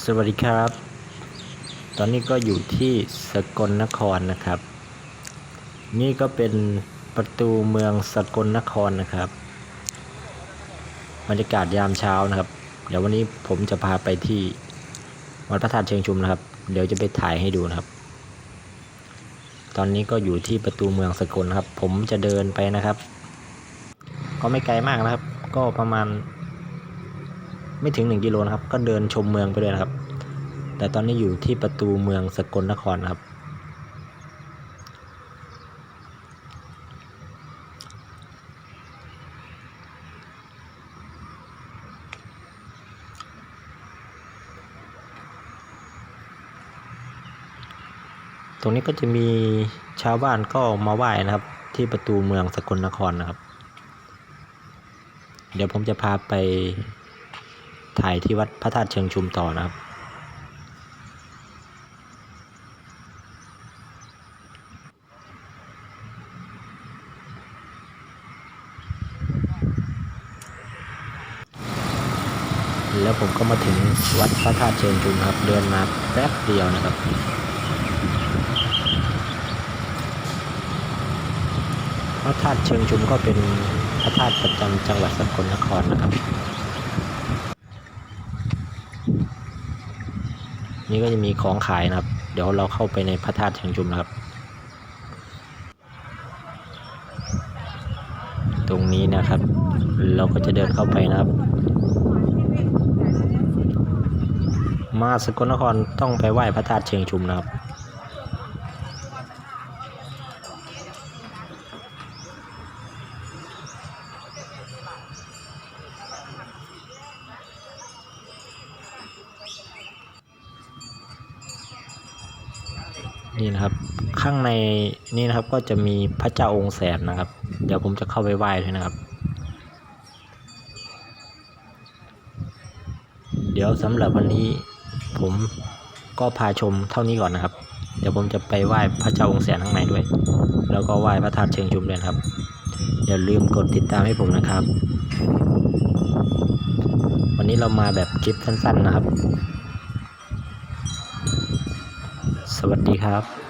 สวัสดีครับ ตอนนี้ก็อยู่ที่สกลนครนะครับ นี่ก็เป็นประตูเมืองสกลนครนะครับบรรยากาศยามเช้านะครับ เดี๋ยววันนี้ผมจะพาไปที่วัดพระธาตุเชิงชุมนะครับ เดี๋ยวจะไปถ่ายให้ดูนะครับ ตอนนี้ก็อยู่ที่ประตูเมืองสกลนะครับ ผมจะเดินไปนะครับ ก็ไม่ไกลมากนะครับ ก็ประมาณ ไม่ถึง 1 กิโลนะครับ ก็เดินชมเมืองไปเลยนะครับ แต่ตอนนี้อยู่ที่ประตูเมืองสกลนครนะครับ ตรงนี้ก็จะมีชาวบ้านก็มาไหว้นะครับ ที่ประตูเมืองสกลนครนะครับ เดี๋ยวผมจะพาไป ถ่ายที่วัดพระธาตุเชิงชุมต่อนะครับ แล้วผมก็มาถึงวัดพระธาตุเชิงชุมครับ เดินมาแป๊บเดียวนะครับพระธาตุเชิงชุมก็เป็นพระธาตุประจำจังหวัดสกลนครนะครับ นี่ก็จะมีของขายนะครับ เดี๋ยวเราเข้าไปในพระธาตุเชิงชุมนะครับ ตรงนี้นะครับ เราก็จะเดินเข้าไปนะครับ มาสกลนครต้องไปไหว้พระธาตุเชิงชุมนะครับ นี่นะครับข้างในนี่นะครับก็จะมีพระเจ้าองค์แสนนะครับ เดี๋ยวผมจะเข้าไปไหว้ด้วยนะครับ เดี๋ยวสำหรับวันนี้ผมก็พาชมเท่านี้ก่อนนะครับ เดี๋ยวผมจะไปไหว้พระเจ้าองค์แสนข้างในด้วย แล้วก็ไหว้พระธาตุเชิงชุมด้วยนครับ อย่าลืมกดติดตามให้ผมนะครับ วันนี้เรามาแบบคลิปสั้น ๆนะครับ ส วัสดีครับ